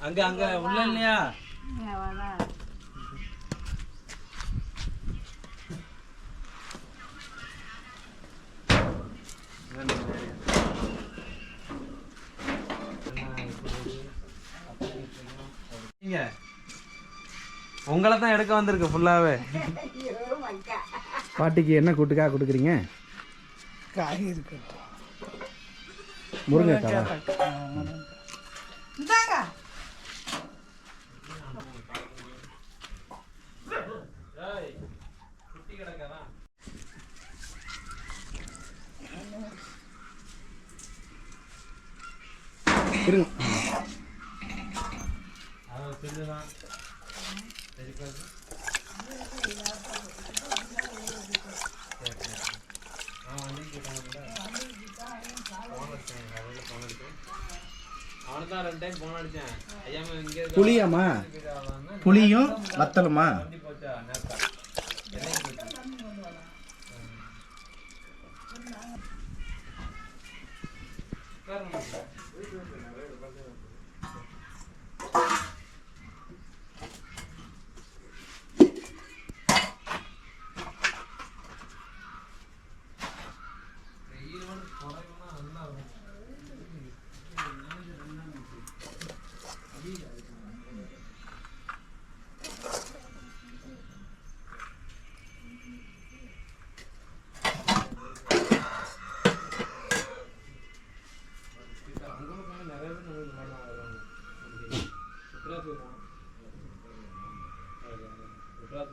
அங்க அங்க உள்ள இல்லையா? உங்களை தான் எடுக்க வந்திருக்கு ஃபுல்லாவே பாட்டிக்கு என்ன கூட்டுக்கா கொடுக்குறீங்க? காய் இருக்கட்டும். முருங்கைக்காவா? இந்தாங்க இருங்க. அவனுக்கு தான் ரெண்டு புளியாம்மா? புளியும் வத்தலுமா? வண்டி போச்சா?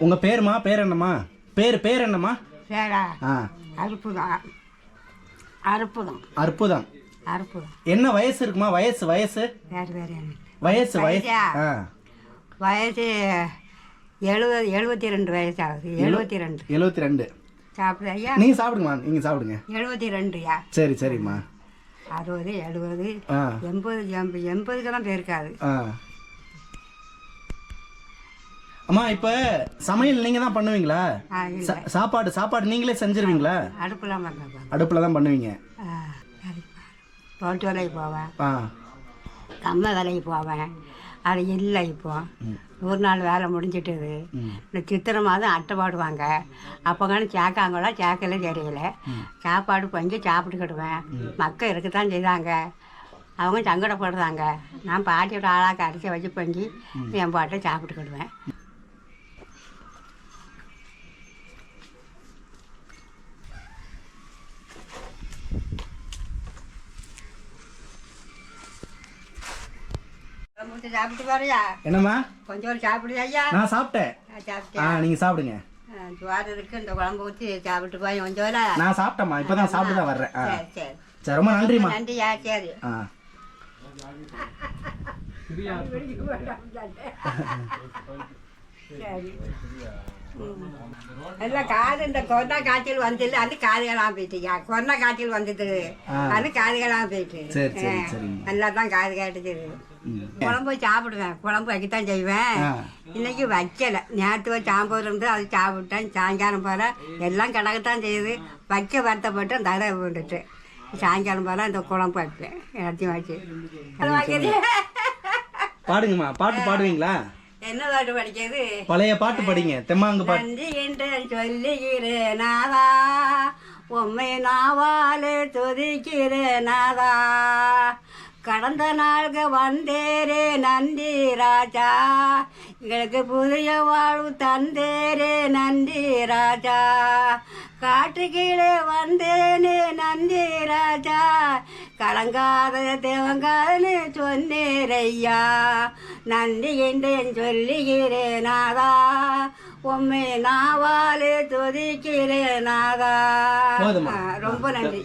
உங்க பேருமா? பேர் என்னம்மா? பேர் பேர் என்னம்மா? சேடா ஆ. அற்புதம். அற்புதம். அற்புதம். அற்புதம். என்ன வயசு இருக்குமா? வயசு வயசு? வேறு வேறு என்ன? வயசு வயசு? ஆ வயசு? எழுபது எழுபத்தி ரெண்டு வயசு ஆகுது எழுபத்தி ரெண்டு எழுபத்தி ரெண்டு சாப்பிடு ஐயா நீங்க சாப்பிடுங்கம்மா. நீங்க சாப்பிடுங்க. எழுபத்தி ரெண்டுயா சரி சரிம்மா. அறுபது எழுபது எண்பது எண்பது எண்பதுக்கெல்லாம் போயிருக்காது அம்மா இப்போ சமையல் நீங்கள் தான் பண்ணுவீங்களா? சாப்பாடு சாப்பாடு நீங்களே செஞ்சிருவீங்களா? பண்ணப்பா அடுப்பில் தான் பண்ணுவீங்க. ரோட்டு வேலைக்கு போவேன். கம்ம வேலைக்கு போவேன். அது இல்லை இப்போ. நூறு நாள் வேலை முடிஞ்சிட்டது. இந்த சித்திரை மாதம் அட்டை போடுவாங்க. அப்போங்கான சேக்காங்களோ சேக்கல தெரியல. சாப்பாடு கொஞ்சம் சாப்பிட்டுக்கிடுவேன். மக்கள் இருக்கத்தான் செய்தாங்க. அவங்க சங்கடப்படுறாங்க. நான் பாட்டியோட ஆளாக்க அரிசி வச்சு பஞ்சு என் பாட்டை சாப்பிட்டுக்கிடுவேன். சாப்பிட்டு பாருயா. என்னம்மா? கொஞ்சம் சாப்பிடுது ஐயா நான் சாப்பிட்டேன். நான் ஆ சாப்பிட்டேன் நீங்கள் சாப்பிடுங்க சோறு இருக்கு இந்த குழம்பு ஊற்றி சாப்பிட்டு போய் கொஞ்சம் நான் சாப்பிட்டேம்மா இப்போ தான் சாப்பிட்டு தான் வர்றேன். சரி சரி. சரி ரொம்ப நன்றிம்மா. நன்றியா? சரி. ஆ. சரி. எல்லாம் காது இந்த கொரோனா காய்ச்சல் வந்தது அது காதுகளாக போயிட்டுயா கொரோனா காய்ச்சல் வந்தது. அது காதுகளாக போயிட்டு. நல்லா தான் காது கேட்டுச்சு. குழம்பு சாப்பிடுவேன் குழம்பு வைக்கத்தான் செய்வேன். இன்னைக்கு வைக்கல நேற்று சாம்பார் இருந்து அது சாப்பிட்டேன் சாயங்காலம் போல எல்லாம் கிடக்கத்தான் செய்யுது வைக்க வருத்தப்பட்டு அதை விட்டுட்டு சாயங்காலம் போல இந்த குழம்பு வைப்பேன் எல்லாத்தையும் வச்சு பாடுங்கம்மா பாட்டு பாடுவீங்களா என்ன பாட்டு படிக்கிறது? பழைய பாட்டு படிங்க. தெம்மாங்கு பாட்டு. நன்றி என்று சொல்லுகிறேன் நாதா உம்மை நாவாலே துதிக்கிறேன் நாதா. கடந்த நாள்க வந்தேரே நன்றி ராஜா. எங்களுக்கு புதிய வாழ்வு தந்தேரே நன்றி ராஜா. காட்டு கீழே வந்தேனே நன்றி ராஜா. கலங்காத தேவங்காதன்னு சொன்னேரையா. நன்றி என்று சொல்லுகிறேன் நாதா. உண்மை நாவாலே துதிக்கிறேன் நாதா. ரொம்ப நன்றி.